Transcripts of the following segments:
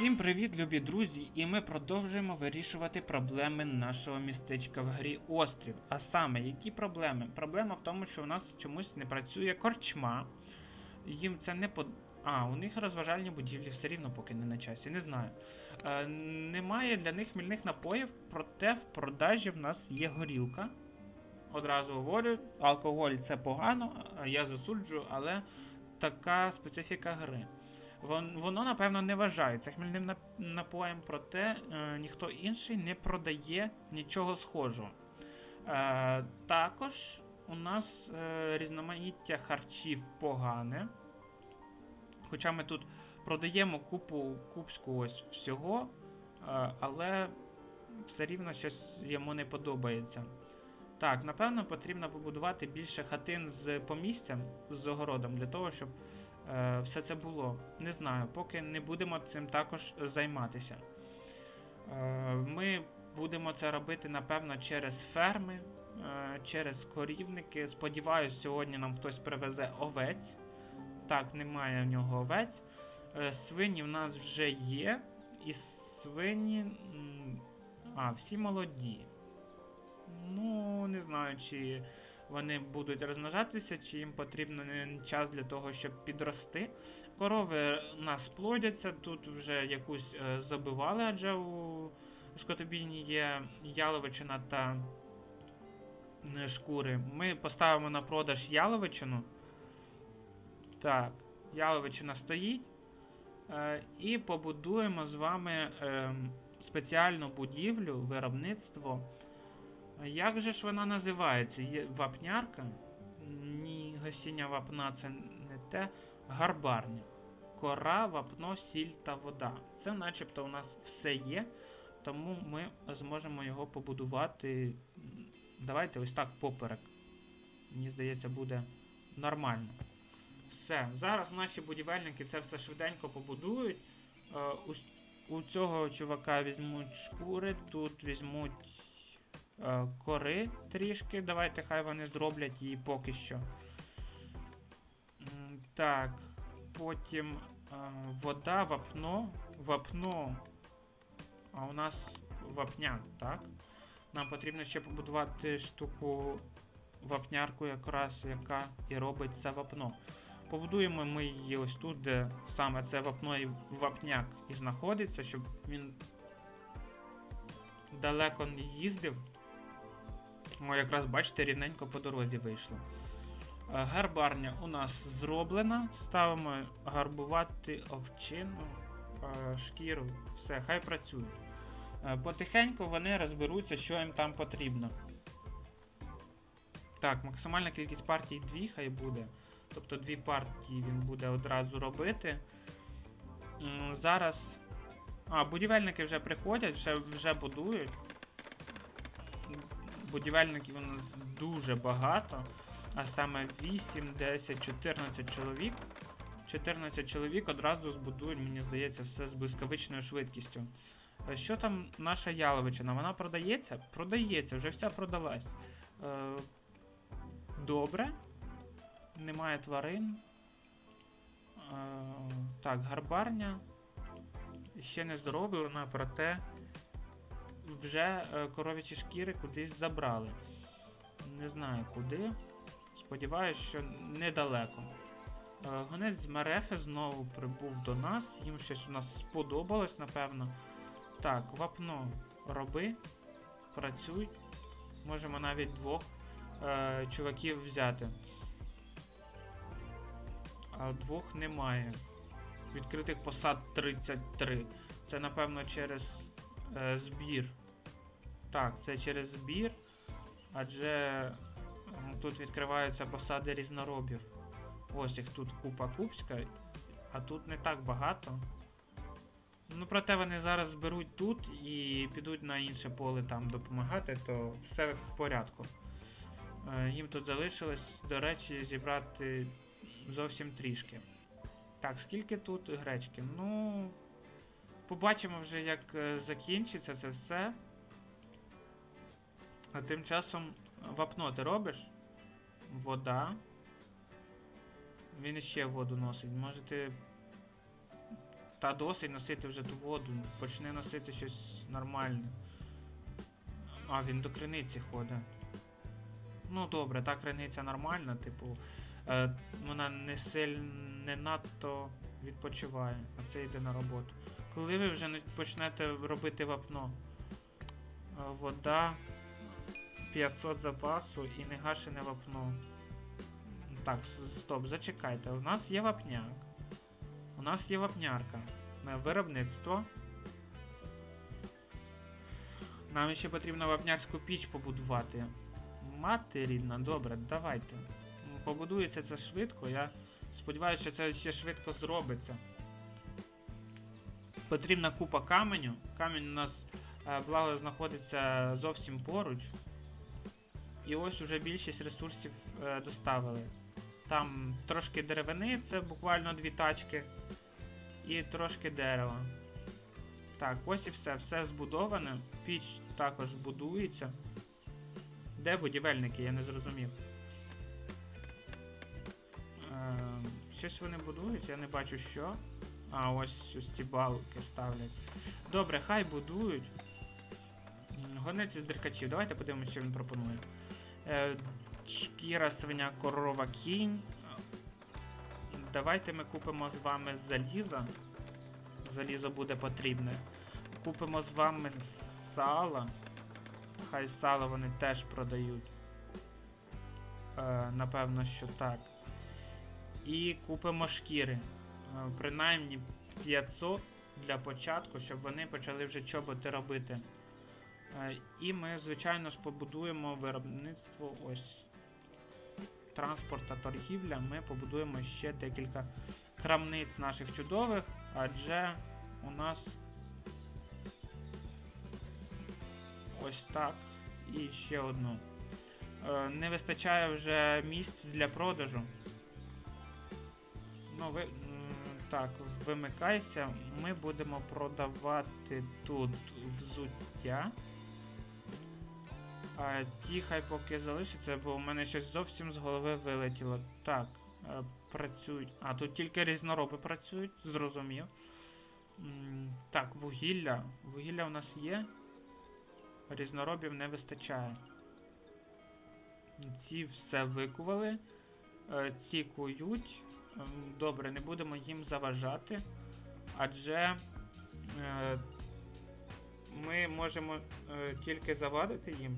Всім привіт, любі друзі! І ми продовжуємо вирішувати проблеми нашого містечка в грі Острів. А саме, які проблеми? Проблема в тому, що у нас чомусь не працює корчма. Їм це не под. А, у них розважальні будівлі все рівно поки не на часі, не знаю. Е, немає для них мільних напоїв, проте в продажі в нас є горілка. Одразу говорю, алкоголь це погано, я засуджую, але така специфіка гри. Вон, воно, напевно, не вважається хмільним напоєм, проте е, ніхто інший не продає нічого схожого. Е, також у нас е, різноманіття харчів погане. Хоча ми тут продаємо купу купську ось всього, е, але все рівно щось йому не подобається. Так, напевно, потрібно побудувати більше хатин з помістям, з огородом, для того, щоб все це було. Не знаю, поки не будемо цим також займатися. Е, ми будемо це робити, напевно, через ферми, е, через корівники. Сподіваюсь, сьогодні нам хтось привезе овець. Так, немає в нього овець. Е, свині в нас вже є. І свині. А, всі молоді. Ну, не знаю, чи вони будуть розмножатися, чи їм потрібен час для того, щоб підрости. Корови у нас плодяться, тут вже якусь е, забивали, адже у скотобійні є яловичина та шкури. Ми поставимо на продаж яловичину. Так, яловичина стоїть. Е, і побудуємо з вами е, спеціальну будівлю, виробництво. Як же ж вона називається? Є вапнярка? Ні, гасіння вапна це не те. Гарбарня. Кора, вапно, сіль та вода. Це начебто у нас все є, тому ми зможемо його побудувати. Давайте ось так поперек. Мені здається, буде нормально. Все. Зараз наші будівельники це все швиденько побудують. Е, у, цього чувака візьмуть шкури, тут візьмуть кори трішки. Давайте хай вони зроблять її поки що. Так, потім е, вода, вапно. Вапно. А у нас вапняк, так? Нам потрібно ще побудувати штуку вапнярку, якраз яка і робить це вапно. Побудуємо ми її ось тут, де саме це вапно і вапняк і знаходиться, щоб він далеко не їздив. О, якраз бачите, рівненько по дорозі вийшло. Е, Гарбарня у нас зроблена. Ставимо гарбувати овчину, е, шкіру. Все, хай працює. Е, Потихеньку вони розберуться, що їм там потрібно. Так, максимальна кількість партій 2 хай буде. Тобто дві партії він буде одразу робити. Зараз. А, будівельники вже приходять, вже, вже будують. Будівельників у нас дуже багато. А саме 8, 10, 14 чоловік. 14 чоловік одразу збудують, мені здається, все з блискавичною швидкістю. Е, Що там наша яловичина? Вона продається? Продається, вже вся продалась. Е, добре. Немає тварин. Е, так, гарбарня. Ще не зроблена, проте вже е, коров'ячі шкіри кудись забрали. Не знаю куди. Сподіваюсь, що недалеко. Е, Гонець з Мерефи знову прибув до нас. Їм щось у нас сподобалось, напевно. Так, вапно роби, працюй. Можемо навіть двох е, чуваків взяти. А двох немає. Відкритих посад 33. Це, напевно, через е, збір. Так, це через збір. Адже тут відкриваються посади різноробів. Ось їх тут купа купська, а тут не так багато. Ну, проте вони зараз зберуть тут і підуть на інше поле там допомагати, то все в порядку. Е, Їм тут залишилось, до речі, зібрати зовсім трішки. Так, скільки тут гречки? Ну. Побачимо вже, як е, закінчиться це все. А тим часом вапно ти робиш? Вода. Він іще воду носить. Може ти Та досить носити вже ту воду. Почни носити щось нормальне. А, він до криниці ходить. Ну добре, та криниця нормальна, типу. Е, вона не сильно не надто відпочиває, а це йде на роботу. Коли ви вже не почнете робити вапно? Е, вода 500 запасу і не гашене вапно. Так, стоп, зачекайте. У нас є вапняк. У нас є вапнярка. Виробництво. Нам ще потрібно вапнярську піч побудувати. Мати рідна, добре, давайте. Побудується це швидко. Я сподіваюся, що це ще швидко зробиться. Потрібна купа каменю. Камінь у нас е, благо знаходиться зовсім поруч. І ось уже більшість ресурсів е, доставили. Там трошки деревини, це буквально дві тачки. І трошки дерева. Так, ось і все, все збудоване. Піч також будується. Де будівельники, я не зрозумів. Е, щось вони будують, я не бачу що. А, ось ось ці балки ставлять. Добре, хай будують. Гонець із деркачів. Давайте подивимося, що він пропонує. Е, шкіра, свиня, корова, кінь. Давайте ми купимо з вами залізо. Залізо буде потрібне. Купимо з вами сало. Хай сало вони теж продають. Е, напевно, що так. І купимо шкіри. Е, принаймні 500 для початку, щоб вони почали вже чоботи робити. Е, і ми, звичайно ж, побудуємо виробництво ось транспорт та торгівля. Ми побудуємо ще декілька крамниць наших чудових, адже у нас ось так. І ще одну. Е, не вистачає вже місць для продажу. Ну, ви, так, вимикайся. Ми будемо продавати тут взуття. Ті хай поки залишиться, бо у мене щось зовсім з голови вилетіло. Так, е, працюють. А, тут тільки різнороби працюють, зрозумів. Так, вугілля. Вугілля у нас є. Різноробів не вистачає. Ці все викували. Е, Ці кують. Ем, Добре, не будемо їм заважати. Адже е, ми можемо тільки завадити їм.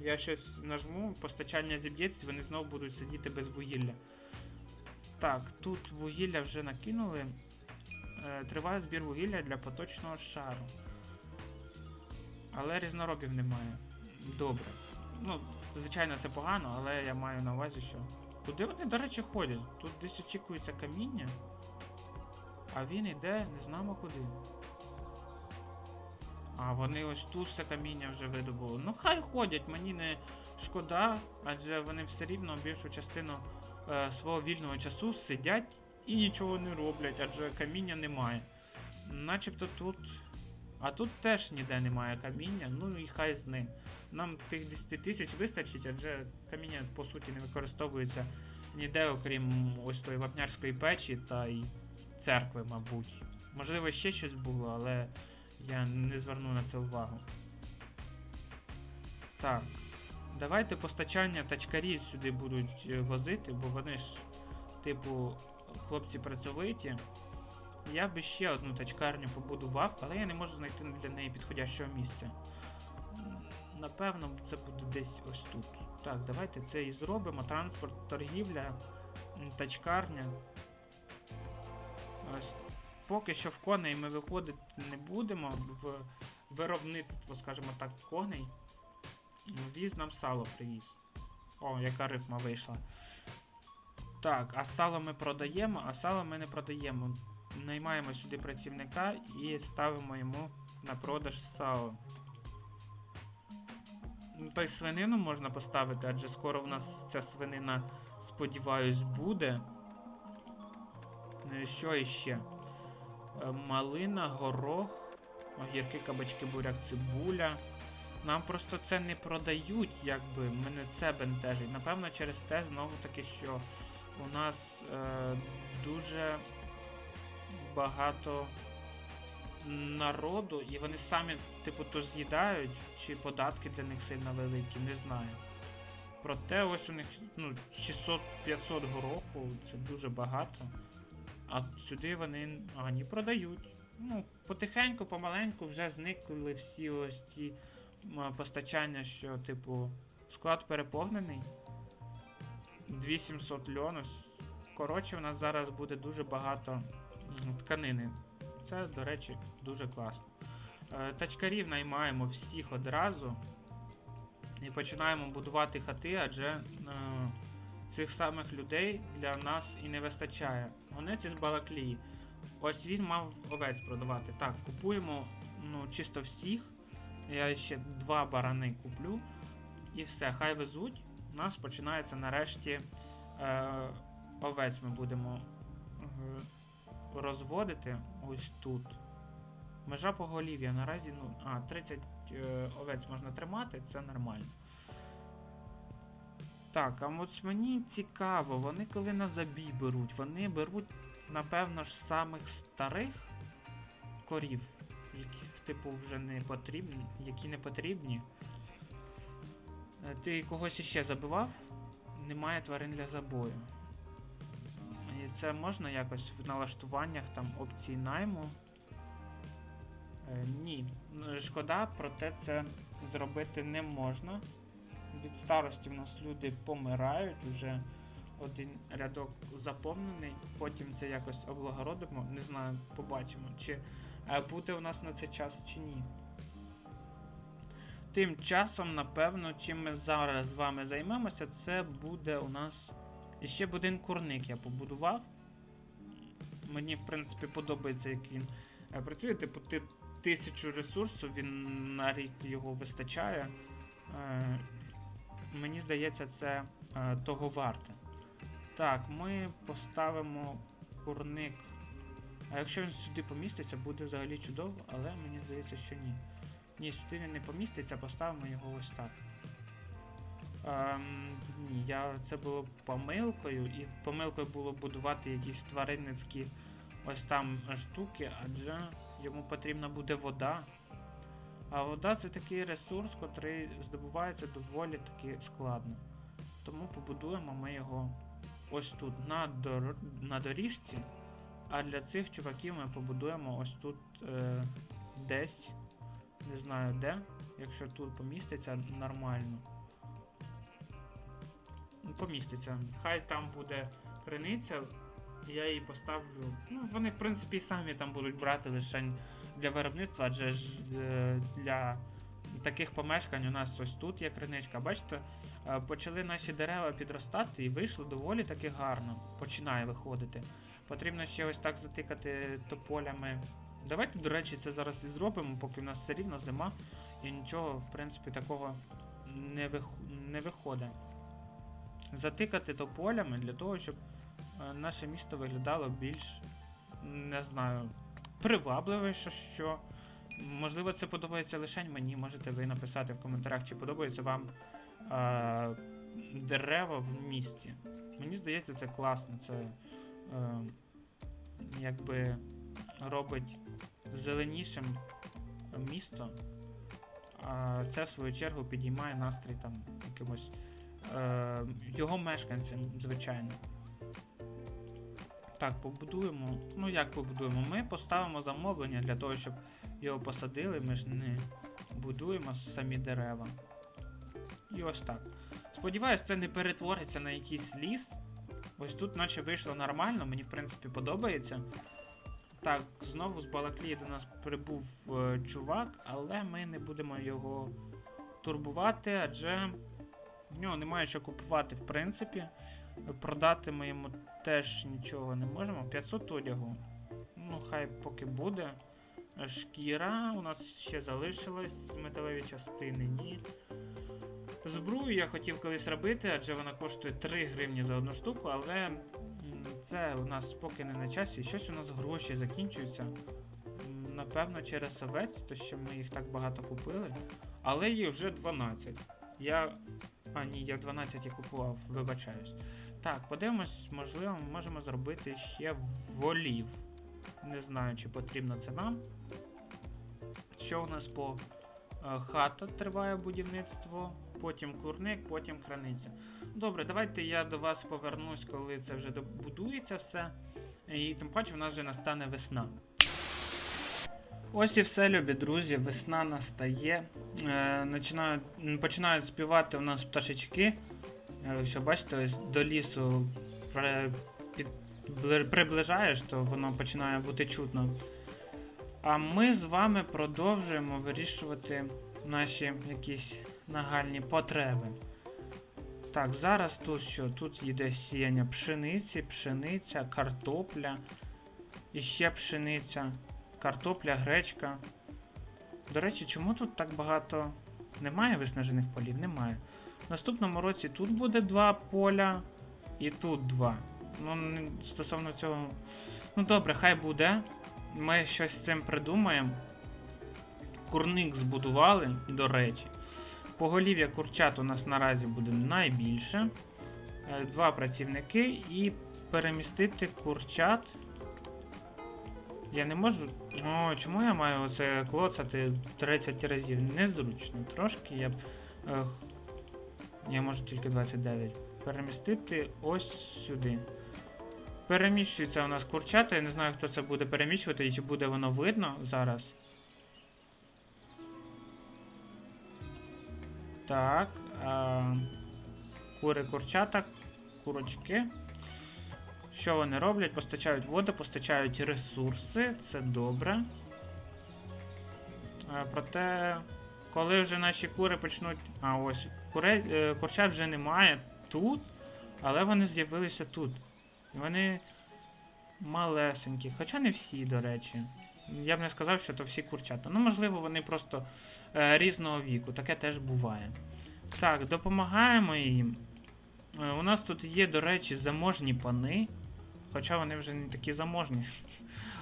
Я щось нажму, постачання зіб'ється, вони знову будуть сидіти без вугілля. Так, тут вугілля вже накинули. Е, триває збір вугілля для поточного шару. Але різноробів немає. Добре. Ну, звичайно, це погано, але я маю на увазі, що. Куди вони, до речі, ходять? Тут десь очікується каміння. А він іде, не знаємо куди. А вони ось тут все каміння вже видобули. Ну хай ходять, мені не шкода, адже вони все рівно більшу частину е, свого вільного часу сидять і нічого не роблять, адже каміння немає. Начебто тут. А тут теж ніде немає каміння, ну і хай з ним. Нам тих 10 тисяч вистачить, адже каміння по суті не використовується ніде, окрім ось тої вапнярської печі та й церкви, мабуть. Можливо, ще щось було, але я не зверну на це увагу. Так. Давайте постачання тачкарі сюди будуть е, возити, бо вони ж, типу, хлопці працьовиті. Я би ще одну тачкарню побудував, але я не можу знайти для неї підходящого місця. Напевно, це буде десь ось тут. Так, давайте це і зробимо. Транспорт, торгівля, тачкарня. Ось поки що в коней ми виходити не будемо в виробництво, скажімо так, коней. Віз нам сало привіз. О, яка рифма вийшла. Так, а сало ми продаємо, а сало ми не продаємо. Наймаємо сюди працівника і ставимо йому на продаж сало. Ну, Та й свинину можна поставити, адже скоро в нас ця свинина, сподіваюсь, буде. Е, Що іще? Е, Малина, горох, огірки, кабачки, буряк, цибуля. Нам просто це не продають, якби мене це бентежить. Напевно, через те, знову таки, що у нас е, дуже багато народу, і вони самі, типу, то з'їдають, чи податки для них сильно великі, не знаю. Проте ось у них ну, 600-500 гороху, це дуже багато. А сюди вони а, продають. Ну, потихеньку, помаленьку вже зникли всі ось ці постачання, що, типу, склад переповнений. 2700 льону. Коротше, у нас зараз буде дуже багато тканини. Це, до речі, дуже класно. Е, Тачкарів наймаємо всіх одразу. І починаємо будувати хати, адже е, цих самих людей для нас і не вистачає. Вони ці з Балаклії. Ось він мав овець продавати. Так, купуємо ну, чисто всіх. Я ще два барани куплю. І все, хай везуть. У нас починається нарешті е, овець ми будемо е, розводити ось тут. Межа поголів'я наразі, ну, а, 30 е, овець можна тримати, це нормально. Так, а от мені цікаво, вони коли на забій беруть, вони беруть, напевно ж, самих старих корів, яких, типу, вже не потрібні, які не потрібні. Е, Ти когось іще забивав? Немає тварин для забою. І це можна якось в налаштуваннях там опцій найму. Е, ні, шкода, проте це зробити не можна. Від старості в нас люди помирають, вже один рядок заповнений, потім це якось облагородимо, не знаю, побачимо, чи е, буде у нас на це час чи ні. Тим часом, напевно, чим ми зараз з вами займемося, це буде у нас ще один курник я побудував. Мені, в принципі, подобається, як він е, працює. Типу, ти тисячу ресурсу, він на рік його вистачає. Мені здається, це е, того варте. Так, ми поставимо курник. А якщо він сюди поміститься, буде взагалі чудово, але мені здається, що ні. Ні, сюди він не поміститься, поставимо його ось так. Ем, ні, я, це було помилкою, і помилкою було будувати якісь тваринницькі ось там штуки, адже йому потрібна буде вода. А вода це такий ресурс, котрий здобувається доволі таки складно. Тому побудуємо ми його ось тут на, дор... на доріжці. А для цих чуваків ми побудуємо ось тут е... десь. Не знаю де. Якщо тут поміститься нормально. Ну, Поміститься. Хай там буде криниця. Я її поставлю. Ну, вони, в принципі, самі там будуть брати лише для виробництва, адже ж е, для таких помешкань у нас ось тут є криничка. Бачите, е, почали наші дерева підростати і вийшло доволі таки гарно. Починає виходити. Потрібно ще ось так затикати тополями. Давайте, до речі, це зараз і зробимо, поки в нас все рівно зима і нічого, в принципі, такого не, вих... не виходить. Затикати тополями для того, щоб е, наше місто виглядало більш, не знаю, привабливіше, що. Можливо, це подобається лише мені. Можете ви написати в коментарях, чи подобається вам е, дерева в місті. Мені здається, це класно. Це е, якби робить зеленішим місто. А це, в свою чергу, підіймає настрій там якимось е, його мешканцям, звичайно. Так, побудуємо. Ну як побудуємо? Ми поставимо замовлення для того, щоб його посадили, ми ж не будуємо самі дерева. І ось так. Сподіваюсь, це не перетвориться на якийсь ліс. Ось тут, наче вийшло нормально, мені в принципі подобається. Так, знову з Балаклії до нас прибув е, чувак, але ми не будемо його турбувати, адже в нього немає що купувати, в принципі. Продати ми йому теж нічого не можемо. 500 одягу. Ну, хай поки буде. Шкіра у нас ще залишилась, металеві частини ні. Збрую я хотів колись робити, адже вона коштує 3 гривні за одну штуку, але це у нас поки не на часі. Щось у нас гроші закінчуються. Напевно, через овець, то що ми їх так багато купили. Але їх вже 12. Я. А, ні, я 12 і купував, вибачаюсь. Так, подивимось, можливо, ми можемо зробити ще волів. Не знаю, чи потрібно це нам. Що у нас по е, хата триває будівництво, потім курник, потім краниця. Добре, давайте я до вас повернусь, коли це вже добудується все. І тим паче в нас вже настане весна. Ось і все, любі друзі, весна настає. Е, починають, співати у нас пташечки. Е, Якщо бачите, ось до лісу приближаєш, то воно починає бути чутно. А ми з вами продовжуємо вирішувати наші якісь нагальні потреби. Так, зараз тут що? Тут йде сіяння пшениці, пшениця, картопля, і ще пшениця, картопля, гречка. До речі, чому тут так багато немає виснажених полів? Немає. В наступному році тут буде два поля і тут два. Ну, стосовно цього. Ну добре, хай буде. Ми щось з цим придумаємо. Курник збудували, до речі. Поголів'я курчат у нас наразі буде найбільше. Е, Два працівники і перемістити курчат. Я не можу. Ну, чому я маю оце клоцати 30 разів? Незручно. Трошки я б. е, я можу тільки 29. Перемістити ось сюди. Переміщується у нас курчата. Я не знаю, хто це буде переміщувати і чи буде воно видно зараз. Так. А, кури курчата, курочки. Що вони роблять? Постачають воду, постачають ресурси, це добре. А, проте, коли вже наші кури почнуть. А, ось, куре, е, курчат вже немає тут, але вони з'явилися тут. І вони малесенькі. Хоча не всі, до речі. Я б не сказав, що то всі курчата. Ну, можливо, вони просто е, різного віку. Таке теж буває. Так, допомагаємо їм. Е, у нас тут є, до речі, заможні пани. Хоча вони вже не такі заможні.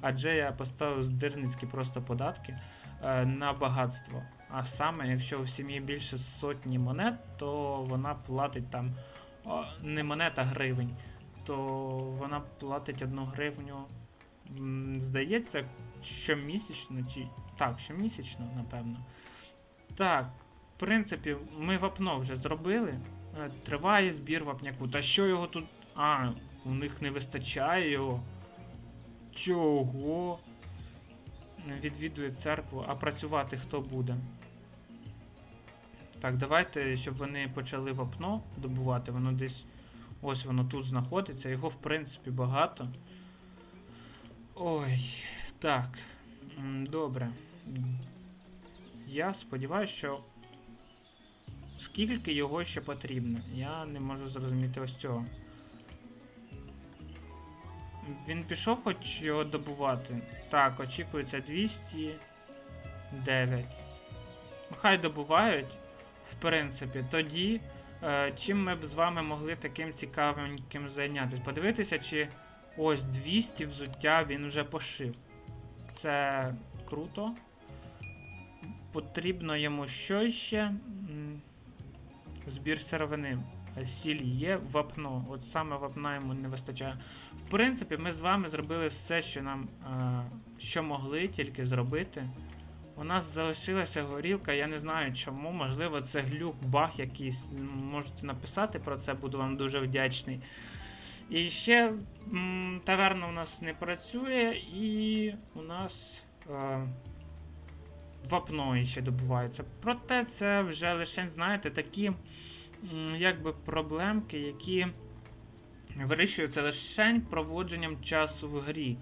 Адже я поставив здирницькі просто податки е, на багатство. А саме, якщо у сім'ї більше сотні монет, то вона платить там не монет, а гривень. То вона платить одну гривню. Здається, щомісячно чи. Так, щомісячно, напевно. Так, в принципі, ми вапно вже зробили. Е, Триває збір вапняку. Та що його тут. А, у них не вистачає його. Чого? Відвідує церкву, а працювати хто буде? Так, давайте, щоб вони почали вапно добувати, воно десь. Ось воно тут знаходиться, його в принципі багато. Ой, так. Добре. Я сподіваюся, що. Скільки його ще потрібно? Я не можу зрозуміти ось цього. Він пішов хоч його добувати? Так, очікується 209. Ну, Хай добувають, в принципі. Тоді, е, чим ми б з вами могли таким цікавеньким зайнятися? Подивитися, чи ось 200 взуття він вже пошив. Це круто. Потрібно йому що ще? Збір сировини. Сіль є, вапно. От саме вапна йому не вистачає. В принципі, ми з вами зробили все, що нам е, що могли тільки зробити. У нас залишилася горілка, я не знаю чому, можливо, це глюк, баг якийсь. Можете написати про це, буду вам дуже вдячний. І ще таверна у нас не працює, і у нас е, вапно ще добувається. Проте це вже лише, знаєте, такі якби проблемки, які вирішуються лише проводженням часу в грі.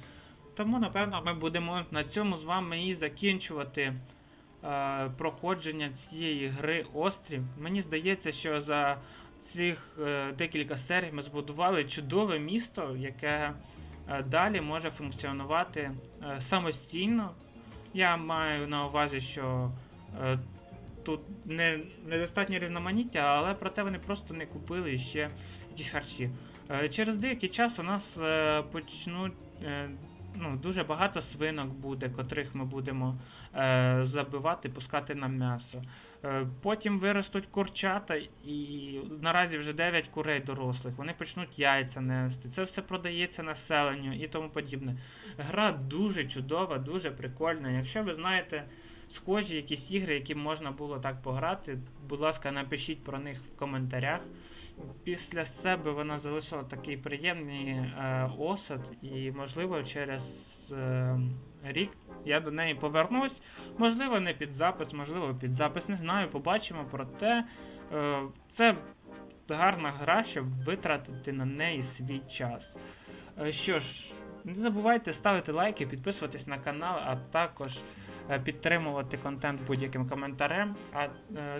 Тому, напевно, ми будемо на цьому з вами і закінчувати е, проходження цієї гри Острів. Мені здається, що за цих е, декілька серій ми збудували чудове місто, яке е, далі може функціонувати е, самостійно. Я маю на увазі, що е, тут не, різноманіття, але проте вони просто не купили ще якісь харчі. Е, Через деякий час у нас е, почнуть е, ну, дуже багато свинок буде, котрих ми будемо забивати, пускати на м'ясо. Потім виростуть курчата, і наразі вже 9 курей дорослих. Вони почнуть яйця нести. Це все продається населенню і тому подібне. Гра дуже чудова, дуже прикольна. Якщо ви знаєте схожі якісь ігри, які можна було так пограти, будь ласка, напишіть про них в коментарях. Після себе вона залишила такий приємний е, осад, і, можливо, через е, рік я до неї повернусь. Можливо, не під запис, можливо, під запис, не знаю, побачимо. Проте е, це гарна гра, щоб витратити на неї свій час. Е, що ж, не забувайте ставити лайки, підписуватись на канал, а також підтримувати контент будь-яким коментарем. А е,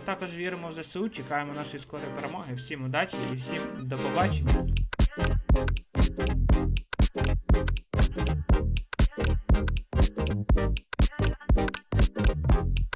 також віримо в ЗСУ, чекаємо нашої скорої перемоги. Всім удачі і всім до побачення.